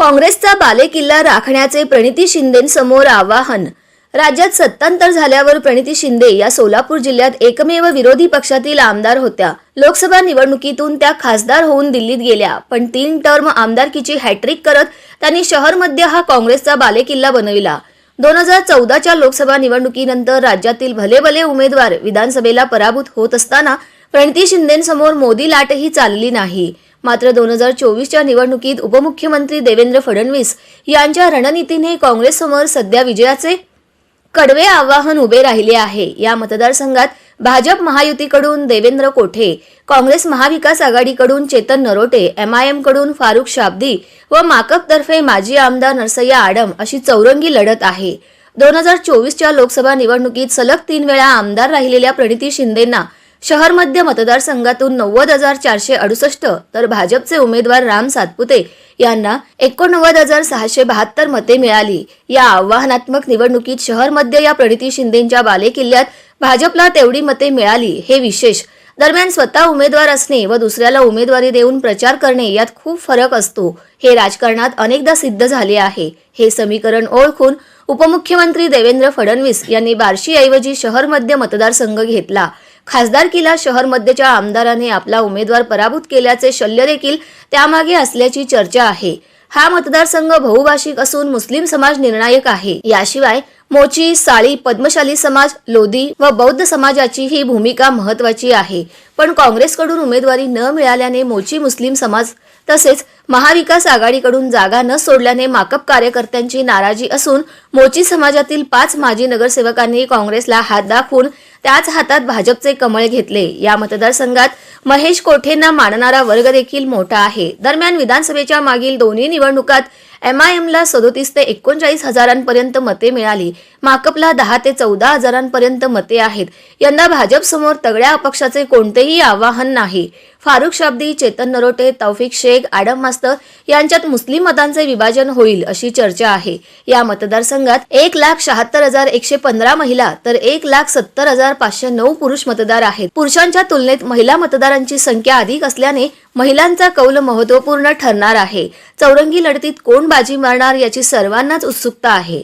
काँग्रेसचा बालेकिल्ला राखण्याचे प्रणिती शिंदेसमोर आवाहन. राज्यात सत्तांतर झाल्यावर प्रणिती शिंदे या सोलापूर जिल्ह्यात एकमेव विरोधी पक्षातील आमदार होत्या. लोकसभा निवडणुकीतून त्या खासदार होऊन दिल्लीत गेल्या. पण तीन टर्म आमदारकीची हॅट्रिक करत त्यांनी शहरमध्ये हा काँग्रेसचा बालेकिल्ला बनविला. दोन हजार चौदाच्या लोकसभा निवडणुकीनंतर राज्यातील भले भले उमेदवार विधानसभेला पराभूत होत असताना प्रणिती शिंदेसमोर मोदी लाटही चालली नाही. मात्र दोन हजार चोवीसच्या निवडणुकीत उपमुख्यमंत्री देवेंद्र फडणवीस यांच्या रणनीतीने काँग्रेससमोर सध्या विजयाचे कडवे आव्हान उभे राहिले आहे. या मतदारसंघात भाजप महायुतीकडून देवेंद्र कोठे काँग्रेस महाविकास आघाडीकडून चेतन नरोटे एमआयएमकडून फारुख शाब्दी व माकपतर्फे माजी आमदार नरसय्या आडम अशी चौरंगी लढत आहे. दोन हजार चोवीसच्या लोकसभा निवडणुकीत सलग तीन वेळा आमदार राहिलेल्या प्रणिती शिंदेंना शहर मध्य मतदारसंघातून नव्वद हजार चारशे अडुसष्ट तर भाजपचे उमेदवार राम सातपुते यांना एकोणनव्वद हजार सहाशे बहात्तर मते मिळाली. या आव्हानात्मक निवडणुकीत शहर मध्य या प्रणिती शिंदेच्या बालेकिल्ल्यात भाजपला तेवढी मते मिळाली हे विशेष. दरम्यान स्वतः उमेदवार असणे व दुसऱ्याला उमेदवारी देऊन प्रचार करणे यात खूप फरक असतो. हे राजकारणात अनेकदा सिद्ध झाले आहे. हे समीकरण ओळखून उपमुख्यमंत्री देवेंद्र फडणवीस यांनी बार्शीऐवजी शहर मध्य मतदारसंघ घेतला. खासदारकीला शहर मध्यच्या आमदाराने आपला उमेदवार पराभूत केल्याचे शल्य देखील त्यामागे असल्याची चर्चा आहे. हा मतदारसंघ बहुभाषिक असून मुस्लिम समाज निर्णायक आहे. याशिवाय मोची साळी पद्मशाली समाज लोधी व बौद्ध समाजाची ही भूमिका महत्वाची आहे. पण काँग्रेसकडून उमेदवारी न मिळाल्याने मोची मुस्लिम समाज तसेच महाविकास आघाडीकडून जागा न सोडल्याने माकप कार्यकर्त्यांची नाराजी असून मोची समाजातील पाच माजी नगरसेवकांनी काँग्रेसला हात दाखवून त्याच हातात भाजपचे कमळ घेतले. या मतदारसंघात महेश कोठेंना मानणारा वर्ग देखील मोठा आहे. दरम्यान विधानसभेच्या मागील दोन्ही निवडणुकात एमआयएमला सदोतीस ते एकोणचाळीस हजारांपर्यंत मते मिळाली. माकपला दहा ते चौदा हजारांपर्यंत मते आहेत. यंदा भाजपसमोर तगड्या अपक्षाचे कोणतेही आवाहन नाही. फारुख शाब्दी चेतन नरोटे तौफिक शेख आडम मास्तर यांच्यात मुस्लिम मतांचे विभाजन होईल अशी चर्चा आहे. या मतदारसंघात एक लाख शहात्तर हजार एकशे पंधरा महिला तर एक लाख सत्तर हजार पाचशे नऊ पुरुष मतदार आहेत. पुरुषांच्या तुलनेत महिला मतदारांची संख्या अधिक असल्याने महिलांचा कौल महत्त्वपूर्ण ठरणार आहे. चौरंगी लढतीत कोण बाजी मारणार याची सर्वांनाच उत्सुकता आहे.